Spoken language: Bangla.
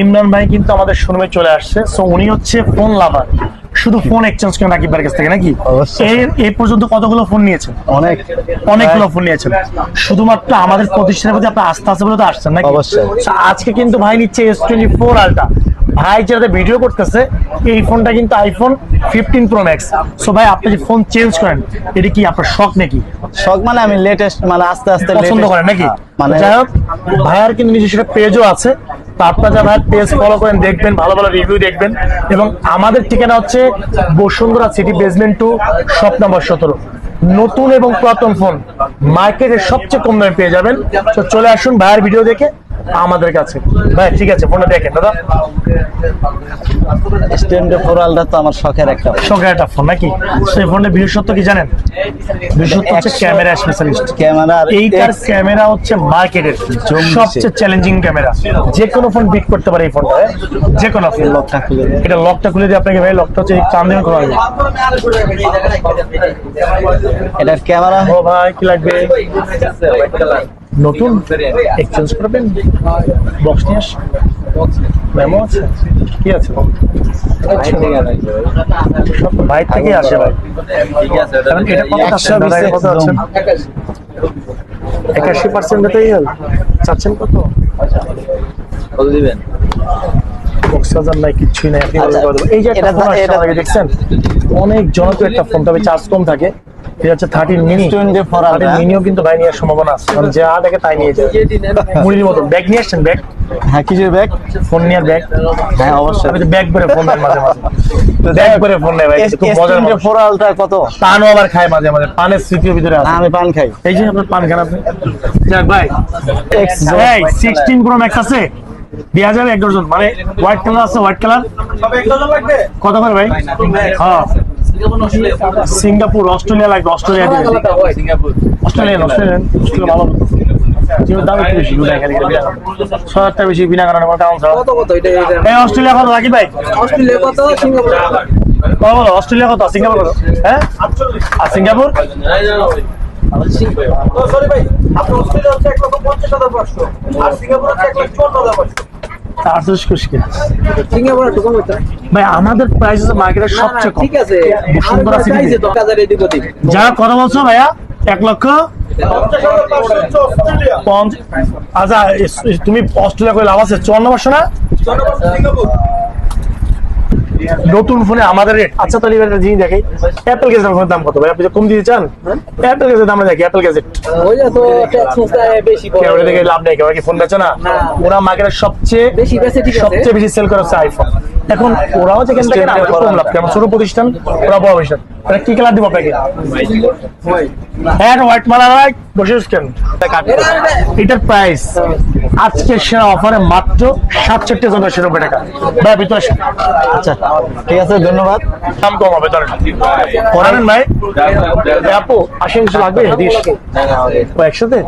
ইমরান ভাই কিন্তু আমাদের শোরুমে চলে আসছে। সো উনি হচ্ছে ফোন লাভার শুধু ফোন এক্সচেঞ্জ করেন নাকি ভাইয়ের কাছ থেকে নাকি। এর এই পর্যন্ত কতগুলো ফোন নিয়েছেন? অনেক। অনেকগুলো ফোন নিয়েছেন। শুধুমাত্র আমাদের প্রতিষ্ঠানের প্রতি আপনার আস্থা আছে বলে তো আসছেন নাকি? অবশ্যই। আজকে কিন্তু ভাই নিচ্ছে এস টোয়েন্টি ফোর আলটা ভাই যেটাতে ভিডিও করতেছে এই ফোনটা কিন্তু iPhone fifteen pro max so ভাই আপনি যে ফোন চেঞ্জ করেন এটা কি আপনার শখ নাকি? শখ মানে আমি লেটেস্ট মানে আস্তে আস্তে পছন্দ করেন নাকি? মানে যাই হোক ভাইয়ার কিন্তু নিজস্ব পেজও আছে। তো আপনারা যা ভাইয়ের পেজ ফলো করেন দেখবেন ভালো ভালো রিভিউ দেখবেন। এবং আমাদের ঠিকানা হচ্ছে Bashundhara city basement two shop number সতেরো। নতুন এবং পুরাতন ফোন মার্কেটের সবচেয়ে কম দামে পেয়ে যাবেন। তো চলে আসুন ভাইয়ের ভিডিও দেখে। আমাদের কাছে। ভাই ঠিক আছে ফোনটা দেখেন দাদা। স্ট্যান্ডে ফোরালটা তো আমার শখের একটা শখের একটা ফোন নাকি? সেই ফোনের বিশেষত্ব কি জানেন? বিশেষত্ব হচ্ছে ক্যামেরা স্পেশালিস্ট ক্যামেরা এইটার ক্যামেরা হচ্ছে মার্কেটের। সবচেয়ে চ্যালেঞ্জিং ক্যামেরা। যে কোনো ফোন বিট করতে পারে এই ফোনটা যে কোনো ফোন লকটা খুলে। এটা লকটা খুলে দিয়ে আপনাকে ভাই লকটা হচ্ছে চান দিন খোলা এটার ক্যামেরা? ও ভাই কি লাগবে? নতুন এক্সচেঞ্জ করবেন? বক্স নিয়ে আস মেমো আছে? কি আছে? সব ভাই থেকে আসে ভাই। কারণ এটা কত আছেন একাশি পার্সেন্ট হতেই হল। চাচ্ছেন কত? কত দিবেন? বক্সাজার নাই কিচ্ছুই নাই। আপনি আচ্ছা। এই যে একটা ফোন আসছে দেখছেন? অনেক জনপ্রিয় একটা ফোন তবে চার্জ কম থাকে। এটা হচ্ছে thirteen mini S24 Ultra। Thirteen মিনিও কিন্তু ভাই নেওয়ার সম্ভাবনা আছে। কারণ যা দেখে তাই নিয়ে যায়। মুড়ির মতো। ব্যাগ নিয়ে আসছেন? ব্যাগ হ্যাঁ কিছু ব্যাগ ফোন নিয়ে ব্যাগ হ্যাঁ অবশ্যই। আমি ব্যাগ করে ফোন দেন মাঝে মাঝে। ব্যাগ করে ফোন নেয় ভাই খুব মজার স্ট্যান্ডে মানুষ। ফোরালটা কত? পানও আবার খায় মাঝে মাঝে। পানের স্মৃতির ভিতরে আছে। আমি পান খাই। এই যে আপনার পান খান আপনি। যাক ভাই। প্রো ম্যাক্স আছে। দেওয়া যাবে এক ডজন। মানে হোয়াইট কালার আছে হোয়াইট কালার কত করে ভাই? হ্যাঁ। সিঙ্গাপুর অস্ট্রেলিয়া লাগবে Australia Singapore. Australian Australian Australia. ভালো দাম একটু বেশি বিনা কারণে। ছয় হাজার টাকা বেশি বিনা কারণে কোনো কারণ ছাড়া। কত কত? এটা এটা এই অস্ট্রেলিয়া কত রাখি ভাই? অস্ট্রেলিয়া কত সিঙ্গাপুর কত? বলো অস্ট্রেলিয়া কত সিঙ্গাপুর কত? হ্যাঁ? আর সিঙ্গাপুর? সরি ভাই আপনার অস্ট্রেলিয়া হচ্ছে এক লক্ষ পঞ্চাশ হাজার পাঁচশো আর সিঙ্গাপুর হচ্ছে এক লক্ষ চুয়ান্ন হাজার পাঁচশো। কম হইতো ভাই আমাদের প্রাইস আছে মার্কেটের সবচেয়ে কম। ঠিক আছে। বসুন্ধরা আর চাইছে সিটিতে তো হাজার এদিক ওদিক যারা কথা বলছো ভাইয়া এক লক্ষ আচ্ছা তুমি অস্ট্রেলিয়া করে লাভ আছে? চুয়ান্ন বছর না? নতুন ফোনে আমাদের রেট আচ্ছা তাহলে এবার একটা জিনিস দেখি অ্যাপেল ফোনের দাম কত ভাই? আপনি কম দিতে চান অ্যাপেল গ্যাজেট দাম দেখি অ্যাপেল গ্যাজেট ওই যে তো সস্তা বেশি পড়ে। ওটা দেখে লাভ নেই কেউ কি ফোন বেচে না। ওরা মার্কেটের সবচেয়ে বেশি বেশি সবচেয়ে বেশি সেল করে হচ্ছে আইফোন এখন ওরাও যেখান থেকে কম লাভ কেমন? ছোট প্রতিষ্ঠান? ওরা বড় প্রতিষ্ঠান। এটা কি কালার দিব আপনাকে হ্যাঁ হোয়াইট মালা রাখ বসে কেন? এটার প্রাইস আজকে সেরা অফারে মাত্র সাতষট্টি হাজার নয়শো নব্বই টাকা। ভাই ভিতরে আচ্ছা ঠিক আছে ধন্যবাদ। দাম কম হবে ধরেন করাবেন ভাই? আপু আশি ইঞ্চি লাগবে? দিস একসাথে